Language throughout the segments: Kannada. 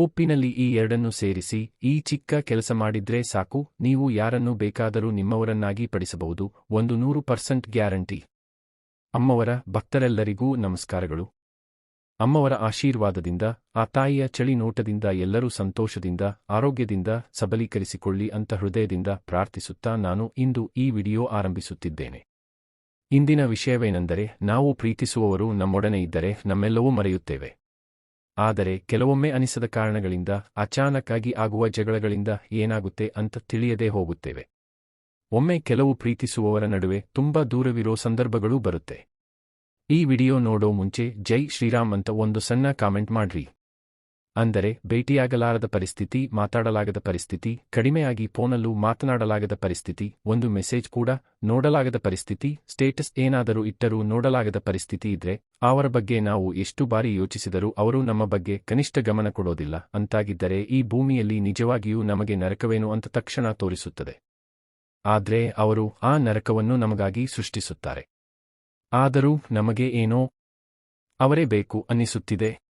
ಉಪ್ಪಿನಲ್ಲಿ ಈ ಎರಡನ್ನು ಸೇರಿಸಿ, ಈ ಚಿಕ್ಕ ಕೆಲಸ ಮಾಡಿದ್ರೆ ಸಾಕು, ನೀವು ಯಾರನ್ನು ಬೇಕಾದರೂ ನಿಮ್ಮವರನ್ನಾಗಿ ಪಡಿಸಬಹುದು, ಒಂದು ನೂರು ಪರ್ಸೆಂಟ್ ಗ್ಯಾರಂಟಿ. ಅಮ್ಮವರ ಭಕ್ತರೆಲ್ಲರಿಗೂ ನಮಸ್ಕಾರಗಳು. ಅಮ್ಮವರ ಆಶೀರ್ವಾದದಿಂದ, ಆ ತಾಯಿಯ ಚಳಿ ನೋಟದಿಂದ ಎಲ್ಲರೂ ಸಂತೋಷದಿಂದ, ಆರೋಗ್ಯದಿಂದ ಸಬಲೀಕರಿಸಿಕೊಳ್ಳಿ ಅಂತ ಹೃದಯದಿಂದ ಪ್ರಾರ್ಥಿಸುತ್ತಾ ನಾನು ಇಂದು ಈ ವಿಡಿಯೋ ಆರಂಭಿಸುತ್ತಿದ್ದೇನೆ. ಇಂದಿನ ವಿಷಯವೇನೆಂದರೆ, ನಾವು ಪ್ರೀತಿಸುವವರು ನಮ್ಮೊಡನೆ ಇದ್ದರೆ ನಮ್ಮೆಲ್ಲವೂ ಮರೆಯುತ್ತೇವೆ. ಆದರೆ ಕೆಲವೊಮ್ಮೆ ಅನಿಸದ ಕಾರಣಗಳಿಂದ, ಅಚಾನಕ್ಕಾಗಿ ಆಗುವ ಜಗಳಗಳಿಂದ ಏನಾಗುತ್ತೆ ಅಂತ ತಿಳಿಯದೇ ಹೋಗುತ್ತೇವೆ. ಒಮ್ಮೆ ಕೆಲವು ಪ್ರೀತಿಸುವವರ ನಡುವೆ ತುಂಬಾ ದೂರವಿರೋ ಸಂದರ್ಭಗಳೂ ಬರುತ್ತೆ. ಈ ವಿಡಿಯೋ ನೋಡೋ ಮುಂಚೆ ಜೈ ಶ್ರೀರಾಮ್ ಅಂತ ಒಂದು ಸಣ್ಣ ಕಾಮೆಂಟ್ ಮಾಡ್ರಿ. ಅಂದರೆ ಭೇಟಿಯಾಗಲಾರದ ಪರಿಸ್ಥಿತಿ, ಮಾತಾಡಲಾಗದ ಪರಿಸ್ಥಿತಿ, ಕಡಿಮೆಯಾಗಿ ಫೋನಲ್ಲೂ ಮಾತನಾಡಲಾಗದ ಪರಿಸ್ಥಿತಿ, ಒಂದು ಮೆಸೇಜ್ ಕೂಡ ನೋಡಲಾಗದ ಪರಿಸ್ಥಿತಿ, ಸ್ಟೇಟಸ್ ಏನಾದರೂ ಇಟ್ಟರೂ ನೋಡಲಾಗದ ಪರಿಸ್ಥಿತಿ ಇದ್ರೆ, ಅವರ ಬಗ್ಗೆ ನಾವು ಎಷ್ಟು ಬಾರಿ ಯೋಚಿಸಿದರೂ ಅವರು ನಮ್ಮ ಬಗ್ಗೆ ಕನಿಷ್ಠ ಗಮನ ಕೊಡೋದಿಲ್ಲ ಅಂತಾಗಿದ್ದರೆ ಈ ಭೂಮಿಯಲ್ಲಿ ನಿಜವಾಗಿಯೂ ನಮಗೆ ನರಕವೇನು ಅಂತ ತಕ್ಷಣ ತೋರಿಸುತ್ತದೆ. ಆದ್ರೆ ಅವರು ಆ ನರಕವನ್ನು ನಮಗಾಗಿ ಸೃಷ್ಟಿಸುತ್ತಾರೆ. ಆದರೂ ನಮಗೆ ಏನೋ ಅವರೇ ಬೇಕು ಅನ್ನಿಸುತ್ತಿದೆ.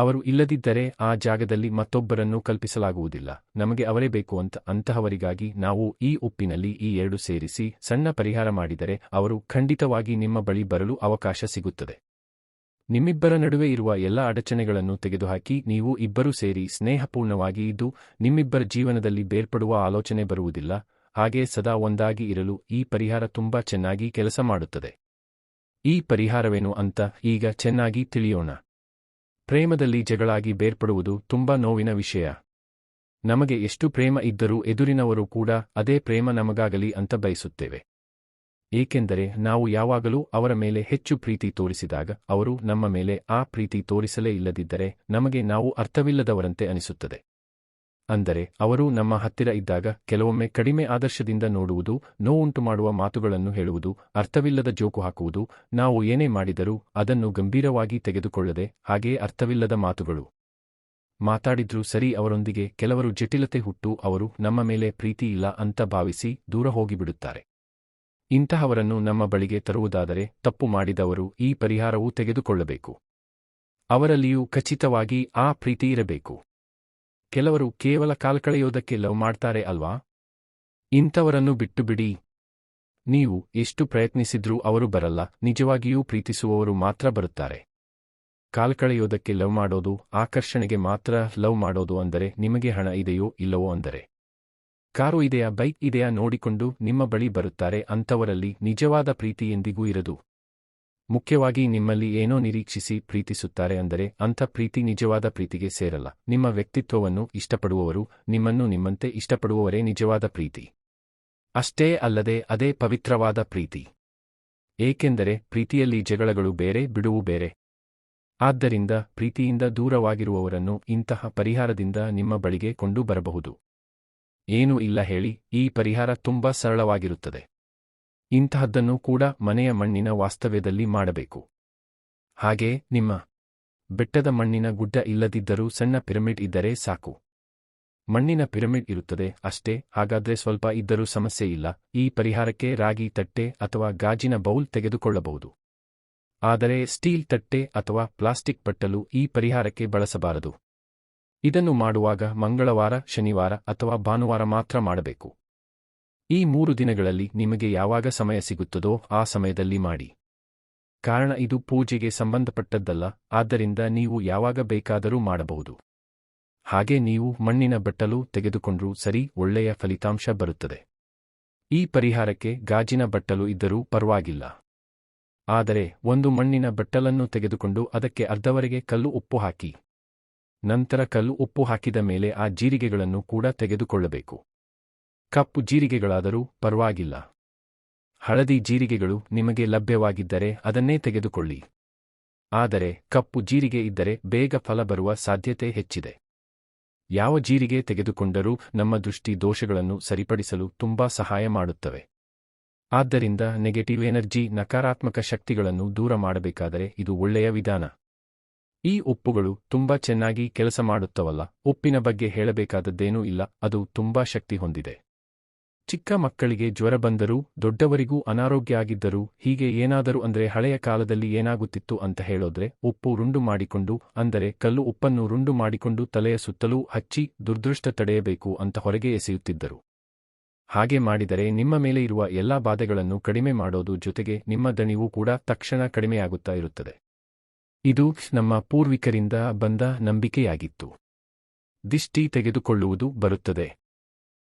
ಅವರು ಇಲ್ಲದಿದ್ದರೆ ಆ ಜಾಗದಲ್ಲಿ ಮತ್ತೊಬ್ಬರನ್ನು ಕಲ್ಪಿಸಲಾಗುವುದಿಲ್ಲ. ನಮಗೆ ಅವರೇ ಬೇಕು ಅಂತ ಅಂತಹವರಿಗಾಗಿ ನಾವು ಈ ಉಪ್ಪಿನಲ್ಲಿ ಈ ಎರಡು ಸೇರಿಸಿ ಸಣ್ಣ ಪರಿಹಾರ ಮಾಡಿದರೆ ಅವರು ಖಂಡಿತವಾಗಿ ನಿಮ್ಮ ಬಳಿ ಬರಲು ಅವಕಾಶ ಸಿಗುತ್ತದೆ. ನಿಮ್ಮಿಬ್ಬರ ನಡುವೆ ಇರುವ ಎಲ್ಲ ಅಡಚಣೆಗಳನ್ನು ತೆಗೆದುಹಾಕಿ ನೀವು ಇಬ್ಬರೂ ಸೇರಿ ಸ್ನೇಹಪೂರ್ಣವಾಗಿ ಇದ್ದು ನಿಮ್ಮಿಬ್ಬರ ಜೀವನದಲ್ಲಿ ಬೇರ್ಪಡುವ ಆಲೋಚನೆ ಬರುವುದಿಲ್ಲ. ಹಾಗೆ ಸದಾ ಒಂದಾಗಿ ಇರಲು ಈ ಪರಿಹಾರ ತುಂಬಾ ಚೆನ್ನಾಗಿ ಕೆಲಸ ಮಾಡುತ್ತದೆ. ಈ ಪರಿಹಾರವೇನು ಅಂತ ಈಗ ಚೆನ್ನಾಗಿ ತಿಳಿಯೋಣ. ಪ್ರೇಮದಲ್ಲಿ ಜಗಳಾಗಿ ಬೇರ್ಪಡುವುದು ತುಂಬಾ ನೋವಿನ ವಿಷಯ. ನಮಗೆ ಎಷ್ಟು ಪ್ರೇಮ ಇದ್ದರೂ ಎದುರಿನವರು ಕೂಡ ಅದೇ ಪ್ರೇಮ ನಮಗಾಗಲಿ ಅಂತ ಬಯಸುತ್ತೇವೆ. ಏಕೆಂದರೆ ನಾವು ಯಾವಾಗಲೂ ಅವರ ಮೇಲೆ ಹೆಚ್ಚು ಪ್ರೀತಿ ತೋರಿಸಿದಾಗ ಅವರು ನಮ್ಮ ಮೇಲೆ ಆ ಪ್ರೀತಿ ತೋರಿಸಲೇ ಇಲ್ಲದಿದ್ದರೆ ನಮಗೆ ನಾವು ಅರ್ಥವಿಲ್ಲದವರಂತೆ ಅನಿಸುತ್ತದೆ. ಅಂದರೆ ಅವರು ನಮ್ಮ ಹತ್ತಿರ ಇದ್ದಾಗ ಕೆಲವೊಮ್ಮೆ ಕಡಿಮೆ ಆದರ್ಶದಿಂದ ನೋಡುವುದು ನೋವುಂಟು ಮಾಡುವ ಮಾತುಗಳನ್ನು ಹೇಳುವುದು, ಅರ್ಥವಿಲ್ಲದ ಜೋಕು ಹಾಕುವುದು, ನಾವು ಏನೇ ಮಾಡಿದರೂ ಅದನ್ನು ಗಂಭೀರವಾಗಿ ತೆಗೆದುಕೊಳ್ಳದೆ ಹಾಗೆಯೇ ಅರ್ಥವಿಲ್ಲದ ಮಾತುಗಳು. ಮಾತಾಡಿದ್ರೂ ಸರಿ ಅವರೊಂದಿಗೆ ಕೆಲವರು ಜಟಿಲತೆ ಹುಟ್ಟು ಅವರು ನಮ್ಮ ಮೇಲೆ ಪ್ರೀತಿ ಇಲ್ಲ ಅಂತ ಭಾವಿಸಿ ದೂರ ಹೋಗಿಬಿಡುತ್ತಾರೆ. ಇಂತಹವರನ್ನು ನಮ್ಮ ಬಳಿಗೆ ತರುವುದಾದರೆ ತಪ್ಪು ಮಾಡಿದವರು ಈ ಪರಿಹಾರವೂ ತೆಗೆದುಕೊಳ್ಳಬೇಕು. ಅವರಲ್ಲಿಯೂ ಖಚಿತವಾಗಿ ಆ ಪ್ರೀತಿ ಇರಬೇಕು. ಕೆಲವರು ಕೇವಲ ಕಾಲ್ಕಳೆಯೋದಕ್ಕೆ ಲವ್ ಮಾಡ್ತಾರೆ ಅಲ್ವಾ? ಇಂಥವರನ್ನು ಬಿಟ್ಟು ಬಿಡಿ ನೀವು ಎಷ್ಟು ಪ್ರಯತ್ನಿಸಿದ್ರೂ ಅವರು ಬರಲ್ಲ, ನಿಜವಾಗಿಯೂ ಪ್ರೀತಿಸುವವರು ಮಾತ್ರ ಬರುತ್ತಾರೆ. ಕಾಲ್ಕಳೆಯೋದಕ್ಕೆ ಲವ್ ಮಾಡೋದು, ಆಕರ್ಷಣೆಗೆ ಮಾತ್ರ ಲವ್ ಮಾಡೋದು ಅಂದರೆ ನಿಮಗೆ ಹಣ ಇದೆಯೋ ಇಲ್ಲವೋ ಅಂದರೆ. ಕಾರು ಇದೆಯಾ, ಬೈಕ್ ಇದೆಯಾ ನೋಡಿಕೊಂಡು ನಿಮ್ಮ ಬಳಿ ಬರುತ್ತಾರೆ ಅಂಥವರಲ್ಲಿ ನಿಜವಾದ ಪ್ರೀತಿ ಎಂದಿಗೂ ಇರದು. ಮುಖ್ಯವಾಗಿ ನಿಮ್ಮಲ್ಲಿ ಏನೋ ನಿರೀಕ್ಷಿಸಿ ಪ್ರೀತಿಸುತ್ತಾರೆ ಅಂದರೆ ಅಂಥ ಪ್ರೀತಿ ನಿಜವಾದ ಪ್ರೀತಿಗೆ ಸೇರಲ್ಲ. ನಿಮ್ಮ ವ್ಯಕ್ತಿತ್ವವನ್ನು ಇಷ್ಟಪಡುವವರು ನಿಮ್ಮನ್ನು ನಿಮ್ಮಂತೆ ಇಷ್ಟಪಡುವವರೇ ನಿಜವಾದ ಪ್ರೀತಿ. ಅಷ್ಟೇ ಅಲ್ಲದೆ ಅದೇ ಪವಿತ್ರವಾದ ಪ್ರೀತಿ. ಏಕೆಂದರೆ ಪ್ರೀತಿಯಲ್ಲಿ ಜಗಳಗಳು ಬೇರೆ, ಬಿಡುವು ಬೇರೆ. ಆದ್ದರಿಂದ ಪ್ರೀತಿಯಿಂದ ದೂರವಾಗಿರುವವರನ್ನು ಇಂತಹ ಪರಿಹಾರದಿಂದ ನಿಮ್ಮ ಬಳಿಗೆ ಕೊಂಡು ಬರಬಹುದು ಏನೂ ಇಲ್ಲ ಹೇಳಿ, ಈ ಪರಿಹಾರ ತುಂಬಾ ಸರಳವಾಗಿರುತ್ತದೆ. ಇಂತಹದ್ದನ್ನು ಕೂಡ ಮನೆಯ ಮಣ್ಣಿನ ವಾಸ್ತವ್ಯದಲ್ಲಿ ಮಾಡಬೇಕು. ಹಾಗೆ ನಿಮ್ಮ ಬೆಟ್ಟದ ಮಣ್ಣಿನ ಗುಡ್ಡ ಇಲ್ಲದಿದ್ದರೂ ಸಣ್ಣ ಪಿರಮಿಡ್ ಇದ್ದರೆ ಸಾಕು. ಮಣ್ಣಿನ ಪಿರಮಿಡ್ ಇರುತ್ತದೆ ಅಷ್ಟೇ, ಹಾಗಾದ್ರೆ ಸ್ವಲ್ಪ ಇದ್ದರೂ ಸಮಸ್ಯೆ ಇಲ್ಲ, ಈ ಪರಿಹಾರಕ್ಕೆ ರಾಗಿ ತಟ್ಟೆ ಅಥವಾ ಗಾಜಿನ ಬೌಲ್ ತೆಗೆದುಕೊಳ್ಳಬಹುದು. ಆದರೆ ಸ್ಟೀಲ್ ತಟ್ಟೆ ಅಥವಾ ಪ್ಲಾಸ್ಟಿಕ್ ಪಟ್ಟಲು ಈ ಪರಿಹಾರಕ್ಕೆ ಬಳಸಬಾರದು. ಇದನ್ನು ಮಾಡುವಾಗ ಮಂಗಳವಾರ, ಶನಿವಾರ ಅಥವಾ ಭಾನುವಾರ ಮಾತ್ರ ಮಾಡಬೇಕು. ಈ ಮೂರು ದಿನಗಳಲ್ಲಿ ನಿಮಗೆ ಯಾವಾಗ ಸಮಯ ಸಿಗುತ್ತದೋ ಆ ಸಮಯದಲ್ಲಿ ಮಾಡಿ. ಕಾರಣ ಇದು ಪೂಜೆಗೆ ಸಂಬಂಧಪಟ್ಟದ್ದಲ್ಲ, ಆದ್ದರಿಂದ ನೀವು ಯಾವಾಗ ಬೇಕಾದರೂ ಮಾಡಬಹುದು. ಹಾಗೆ ನೀವು ಮಣ್ಣಿನ ಬಟ್ಟಲು ತೆಗೆದುಕೊಂಡರೂ ಸರಿ, ಒಳ್ಳೆಯ ಫಲಿತಾಂಶ ಬರುತ್ತದೆ. ಈ ಪರಿಹಾರಕ್ಕೆ ಗಾಜಿನ ಬಟ್ಟಲು ಇದ್ದರೂ ಪರವಾಗಿಲ್ಲ. ಆದರೆ, ಒಂದು ಮಣ್ಣಿನ ಬಟ್ಟಲನ್ನು ತೆಗೆದುಕೊಂಡು ಅದಕ್ಕೆ ಅರ್ಧವರೆಗೆ ಕಲ್ಲು ಉಪ್ಪು ಹಾಕಿ. ನಂತರ ಕಲ್ಲು ಉಪ್ಪು ಹಾಕಿದ ಮೇಲೆ ಆ ಜೀರಿಗೆಗಳನ್ನು ಕೂಡ ತೆಗೆದುಕೊಳ್ಳಬೇಕು. ಕಪ್ಪು ಜೀರಿಗೆಗಳಾದರೂ ಪರವಾಗಿಲ್ಲ. ಹಳದಿ ಜೀರಿಗೆಗಳು ನಿಮಗೆ ಲಭ್ಯವಾಗಿದ್ದರೆ ಅದನ್ನೇ ತೆಗೆದುಕೊಳ್ಳಿ. ಆದರೆ ಕಪ್ಪು ಜೀರಿಗೆ ಇದ್ದರೆ ಬೇಗ ಫಲ ಬರುವ ಸಾಧ್ಯತೆ ಹೆಚ್ಚಿದೆ. ಯಾವ ಜೀರಿಗೆ ತೆಗೆದುಕೊಂಡರೂ ನಮ್ಮ ದೃಷ್ಟಿ ದೋಷಗಳನ್ನು ಸರಿಪಡಿಸಲು ತುಂಬಾ ಸಹಾಯ ಮಾಡುತ್ತವೆ. ಆದ್ದರಿಂದ ನೆಗೆಟಿವ್ ಎನರ್ಜಿ ನಕಾರಾತ್ಮಕ ಶಕ್ತಿಗಳನ್ನು ದೂರ ಮಾಡಬೇಕಾದರೆ ಇದು ಒಳ್ಳೆಯ ವಿಧಾನ. ಈ ಉಪ್ಪುಗಳು ತುಂಬಾ ಚೆನ್ನಾಗಿ ಕೆಲಸ ಮಾಡುತ್ತವಲ್ಲ, ಉಪ್ಪಿನ ಬಗ್ಗೆ ಹೇಳಬೇಕಾದದ್ದೇನೂ ಇಲ್ಲ, ಅದು ತುಂಬಾ ಶಕ್ತಿ ಹೊಂದಿದೆ. ಚಿಕ್ಕ ಮಕ್ಕಳಿಗೆ ಜ್ವರ ಬಂದರೂ, ದೊಡ್ಡವರಿಗೂ ಅನಾರೋಗ್ಯ ಆಗಿದ್ದರೂ, ಹೀಗೆ ಏನಾದರೂ ಅಂದರೆ ಹಳೆಯ ಕಾಲದಲ್ಲಿ ಏನಾಗುತ್ತಿತ್ತು ಅಂತ ಹೇಳೋದ್ರೆ, ಉಪ್ಪು ರುಂಡು ಮಾಡಿಕೊಂಡು, ಅಂದರೆ ಕಲ್ಲು ಉಪ್ಪನ್ನು ರುಂಡು ಮಾಡಿಕೊಂಡು ತಲೆಯ ಸುತ್ತಲೂ ಹಚ್ಚಿ ದುರ್ದೃಷ್ಟ ತಡೆಯಬೇಕು ಅಂತ ಹೊರಗೆ ಎಸೆಯುತ್ತಿದ್ದರು. ಹಾಗೆ ಮಾಡಿದರೆ ನಿಮ್ಮ ಮೇಲೆ ಇರುವ ಎಲ್ಲಾ ಬಾಧೆಗಳನ್ನು ಕಡಿಮೆ ಮಾಡೋದು ಜೊತೆಗೆ ನಿಮ್ಮ ದಣಿವು ಕೂಡ ತಕ್ಷಣ ಕಡಿಮೆಯಾಗುತ್ತಾ ಇರುತ್ತದೆ. ಇದು ನಮ್ಮ ಪೂರ್ವಿಕರಿಂದ ಬಂದ ನಂಬಿಕೆಯಾಗಿತ್ತು. ದಿಷ್ಟಿ ತೆಗೆದುಕೊಳ್ಳುವುದು ಬರುತ್ತದೆ.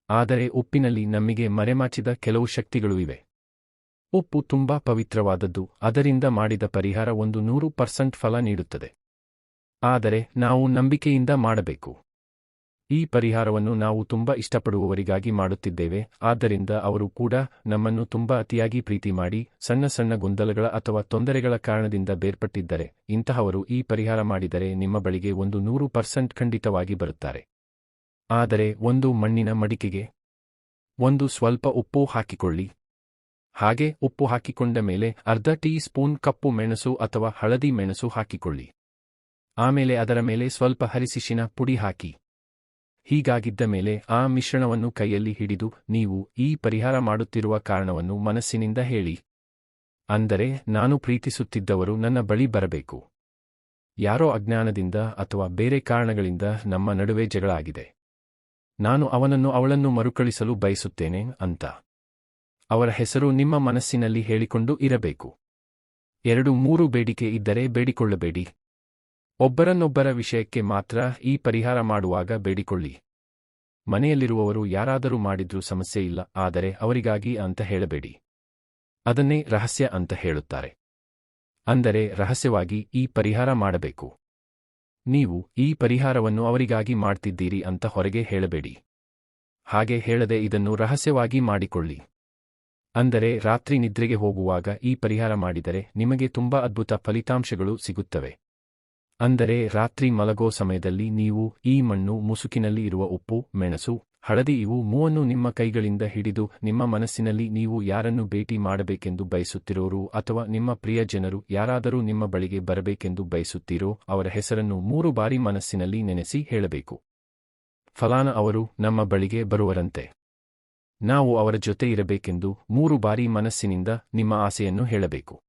ಆದರೆ ಉಪ್ಪಿನಲ್ಲಿ ನಮಗೆ ಮರೆಮಾಚಿದ ಕೆಲವು ಶಕ್ತಿಗಳು ಇವೆ. ಉಪ್ಪು ತುಂಬಾ ಪವಿತ್ರವಾದದ್ದು, ಅದರಿಂದ ಮಾಡಿದ ಪರಿಹಾರ ಒಂದು ನೂರು ಪರ್ಸೆಂಟ್ ಫಲ ನೀಡುತ್ತದೆ. ಆದರೆ ನಾವು ನಂಬಿಕೆಯಿಂದ ಮಾಡಬೇಕು. ಈ ಪರಿಹಾರವನ್ನು ನಾವು ತುಂಬಾ ಇಷ್ಟಪಡುವವರಿಗಾಗಿ ಮಾಡುತ್ತಿದ್ದೇವೆ, ಆದ್ದರಿಂದ ಅವರು ಕೂಡ ನಮ್ಮನ್ನು ತುಂಬಾ ಅತಿಯಾಗಿ ಪ್ರೀತಿ ಮಾಡಿ, ಸಣ್ಣ ಸಣ್ಣ ಗೊಂದಲಗಳ ಅಥವಾ ತೊಂದರೆಗಳ ಕಾರಣದಿಂದ ಬೇರ್ಪಟ್ಟಿದ್ದರೆ, ಇಂತಹವರು ಈ ಪರಿಹಾರ ಮಾಡಿದರೆ ನಿಮ್ಮ ಬಳಿಗೆ ಒಂದು ನೂರು ಪರ್ಸೆಂಟ್ ಖಂಡಿತವಾಗಿ ಬರುತ್ತಾರೆ. ಆದರೆ ಒಂದು ಮಣ್ಣಿನ ಮಡಿಕೆಗೆ ಒಂದು ಸ್ವಲ್ಪ ಉಪ್ಪು ಹಾಕಿಕೊಳ್ಳಿ. ಹಾಗೆ ಉಪ್ಪು ಹಾಕಿಕೊಂಡ ಮೇಲೆ ಅರ್ಧ ಟೀ ಸ್ಪೂನ್ ಕಪ್ಪು ಮೆಣಸು ಅಥವಾ ಹಳದಿ ಮೆಣಸು ಹಾಕಿಕೊಳ್ಳಿ. ಆಮೇಲೆ ಅದರ ಮೇಲೆ ಸ್ವಲ್ಪ ಹರಿಸಿಶಿನ ಪುಡಿ ಹಾಕಿ. ಹೀಗಾಗಿದ್ದ ಮೇಲೆ ಆ ಮಿಶ್ರಣವನ್ನು ಕೈಯಲ್ಲಿ ಹಿಡಿದು ನೀವು ಈ ಪರಿಹಾರ ಮಾಡುತ್ತಿರುವ ಕಾರಣವನ್ನು ಮನಸ್ಸಿನಿಂದ ಹೇಳಿ. ಅಂದರೆ ನಾನು ಪ್ರೀತಿಸುತ್ತಿದ್ದವರು ನನ್ನ ಬಳಿ ಬರಬೇಕು. ಯಾರೋ ಅಜ್ಞಾನದಿಂದ ಅಥವಾ ಬೇರೆ ಕಾರಣಗಳಿಂದ ನಮ್ಮ ನಡುವೆ ಜಗಳ ಆಗಿದೆ ನಾನು ಅವನನ್ನು ಅವಳನ್ನು ಮರುಕಳಿಸಲು ಬಯಸುತ್ತೇನೆ ಅಂತ. ಅವರ ಹೆಸರು ನಿಮ್ಮ ಮನಸ್ಸಿನಲ್ಲಿ ಹೇಳಿಕೊಂಡು ಇರಬೇಕು. ಎರಡು ಮೂರು ಬೇಡಿಕೆ ಇದ್ದರೆ ಬೇಡಿಕೊಳ್ಳಬೇಡಿ. ಒಬ್ಬರನ್ನೊಬ್ಬರ ವಿಷಯಕ್ಕೆ ಮಾತ್ರ ಈ ಪರಿಹಾರ ಮಾಡುವಾಗ ಬೇಡಿಕೊಳ್ಳಿ. ಮನೆಯಲ್ಲಿರುವವರು ಯಾರಾದರೂ ಮಾಡಿದ್ರೂ ಸಮಸ್ಯೆ ಇಲ್ಲ, ಆದರೆ ಅವರಿಗಾಗಿ ಅಂತ ಹೇಳಬೇಡಿ. ಅದನ್ನೇ ರಹಸ್ಯ ಅಂತ ಹೇಳುತ್ತಾರೆ. ಅಂದರೆ ರಹಸ್ಯವಾಗಿ ಈ ಪರಿಹಾರ ಮಾಡಬೇಕು. ನೀವು ಈ ಪರಿಹಾರವನ್ನು ಅವರಿಗಾಗಿ ಮಾಡ್ತಿದ್ದೀರಿ ಅಂತ ಹೊರಗೆ ಹೇಳಬೇಡಿ. ಹಾಗೆ ಹೇಳದೆ ಇದನ್ನು ರಹಸ್ಯವಾಗಿ ಮಾಡಿಕೊಳ್ಳಿ. ಅಂದರೆ ರಾತ್ರಿ ನಿದ್ರೆಗೆ ಹೋಗುವಾಗ ಈ ಪರಿಹಾರ ಮಾಡಿದರೆ ನಿಮಗೆ ತುಂಬಾ ಅದ್ಭುತ ಫಲಿತಾಂಶಗಳು ಸಿಗುತ್ತವೆ. ಅಂದರೆ ರಾತ್ರಿ ಮಲಗೋ ಸಮಯದಲ್ಲಿ ನೀವು ಈ ಮಣ್ಣು ಮುಸುಕಿನಲ್ಲಿ ಇರುವ ಉಪ್ಪು, ಮೆಣಸು ಹಳದಿ ಇವು ಮೂವನ್ನು ನಿಮ್ಮ ಕೈಗಳಿಂದ ಹಿಡಿದು ನಿಮ್ಮ ಮನಸ್ಸಿನಲ್ಲಿ ನೀವು ಯಾರನ್ನು ಭೇಟಿ ಮಾಡಬೇಕೆಂದು ಬಯಸುತ್ತಿರೋರು ಅಥವಾ ನಿಮ್ಮ ಪ್ರಿಯ ಜನರು ಯಾರಾದರೂ ನಿಮ್ಮ ಬಳಿಗೆ ಬರಬೇಕೆಂದು ಬಯಸುತ್ತೀರೋ ಅವರ ಹೆಸರನ್ನು ಮೂರು ಬಾರಿ ಮನಸ್ಸಿನಲ್ಲಿ ನೆನೆಸಿ ಹೇಳಬೇಕು. ಫಲಾನ ಅವರು ನಮ್ಮ ಬಳಿಗೆ ಬರುವರಂತೆ. ನಾವು ಅವರ ಜೊತೆ ಇರಬೇಕೆಂದು ಮೂರು ಬಾರಿ ಮನಸ್ಸಿನಿಂದ ನಿಮ್ಮ ಆಸೆಯನ್ನು ಹೇಳಬೇಕು.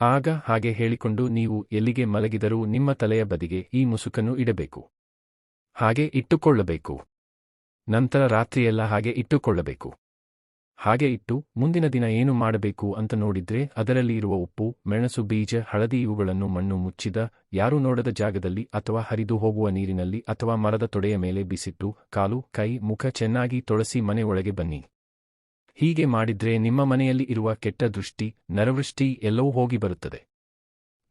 ಆಗ ಹಾಗೆ ಹೇಳಿಕೊಂಡು ನೀವು ಎಲ್ಲಿಗೆ ಮಲಗಿದರೂ ನಿಮ್ಮ ತಲೆಯ ಬದಿಗೆ ಈ ಮುಸುಕನ್ನು ಇಡಬೇಕು. ಹಾಗೆ ಇಟ್ಟುಕೊಳ್ಳಬೇಕು. ನಂತರ ರಾತ್ರಿಯೆಲ್ಲ ಹಾಗೆ ಇಟ್ಟುಕೊಳ್ಳಬೇಕು. ಹಾಗೆ ಇಟ್ಟು, ಮುಂದಿನ ದಿನ ಏನು ಮಾಡಬೇಕು ಅಂತ ನೋಡಿದ್ರೆ ಅದರಲ್ಲಿ ಇರುವ ಉಪ್ಪು, ಮೆಣಸು, ಬೀಜ, ಹಳದಿ ಇವುಗಳನ್ನು ಮಣ್ಣು ಮುಚ್ಚಿದ, ಯಾರು ನೋಡದ ಜಾಗದಲ್ಲಿ ಅಥವಾ ಹರಿದು ಹೋಗುವ ನೀರಿನಲ್ಲಿ ಅಥವಾ ಮರದ ತೊಡೆಯ ಮೇಲೆ ಬಿಸಿಟ್ಟು, ಕಾಲು, ಕೈ, ಮುಖ ಚೆನ್ನಾಗಿ ತೊಳಸಿ ಮನೆ ಒಳಗೆ ಬನ್ನಿ. ಹೀಗೆ ಮಾಡಿದ್ರೆ ನಿಮ್ಮ ಮನೆಯಲ್ಲಿ ಇರುವ ಕೆಟ್ಟ ದೃಷ್ಟಿ, ನರವೃಷ್ಟಿ ಎಲ್ಲವೂ ಹೋಗಿ ಬರುತ್ತದೆ.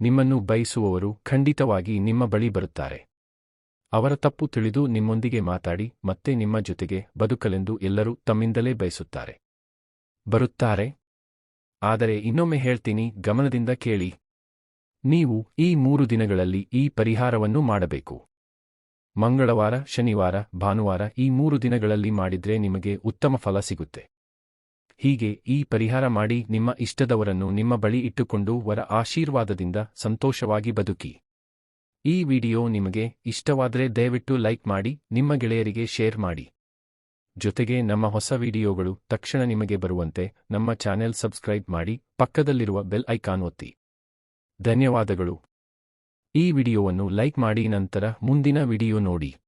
ನಿಮ್ಮನ್ನು ಬಯಸುವವರು ಖಂಡಿತವಾಗಿ ನಿಮ್ಮ ಬಳಿ ಬರುತ್ತಾರೆ. ಅವರ ತಪ್ಪು ತಿಳಿದು ನಿಮ್ಮೊಂದಿಗೆ ಮಾತಾಡಿ ಮತ್ತೆ ನಿಮ್ಮ ಜೊತೆಗೆ ಬದುಕಲೆಂದು ಎಲ್ಲರೂ ತಮ್ಮಿಂದಲೇ ಬಯಸುತ್ತಾರೆ. ಬರುತ್ತಾರೆ? ಆದರೆ ಇನ್ನೊಮ್ಮೆ ಹೇಳ್ತೀನಿ, ಗಮನದಿಂದ ಕೇಳಿ. ನೀವು ಈ ಮೂರು ದಿನಗಳಲ್ಲಿ ಈ ಪರಿಹಾರವನ್ನು ಮಾಡಬೇಕು. ಮಂಗಳವಾರ, ಶನಿವಾರ, ಭಾನುವಾರ ಈ ಮೂರು ದಿನಗಳಲ್ಲಿ ಮಾಡಿದ್ರೆ ನಿಮಗೆ ಉತ್ತಮ ಫಲ ಸಿಗುತ್ತೆ. ಹೀಗೆ ಈ ಪರಿಹಾರ ಮಾಡಿ ನಿಮ್ಮ ಇಷ್ಟದವರನ್ನು ನಿಮ್ಮ ಬಳಿ ಇಟ್ಟುಕೊಂಡು ವರ ಆಶೀರ್ವಾದದಿಂದ ಸಂತೋಷವಾಗಿ ಬದುಕಿ. ಈ ವಿಡಿಯೋ ನಿಮಗೆ ಇಷ್ಟವಾದರೆ ದಯವಿಟ್ಟು ಲೈಕ್ ಮಾಡಿ, ನಿಮ್ಮ ಗೆಳೆಯರಿಗೆ ಶೇರ್ ಮಾಡಿ. ಜೊತೆಗೆ ನಮ್ಮ ಹೊಸ ವಿಡಿಯೋಗಳು ತಕ್ಷಣ ನಿಮಗೆ ಬರುವಂತೆ ನಮ್ಮ ಚಾನೆಲ್ ಸಬ್ಸ್ಕ್ರೈಬ್ ಮಾಡಿ, ಪಕ್ಕದಲ್ಲಿರುವ ಬೆಲ್ ಐಕಾನ್ ಒತ್ತಿ. ಧನ್ಯವಾದಗಳು. ಈ ವಿಡಿಯೋವನ್ನು ಲೈಕ್ ಮಾಡಿ, ನಂತರ ಮುಂದಿನ ವಿಡಿಯೋ ನೋಡಿ.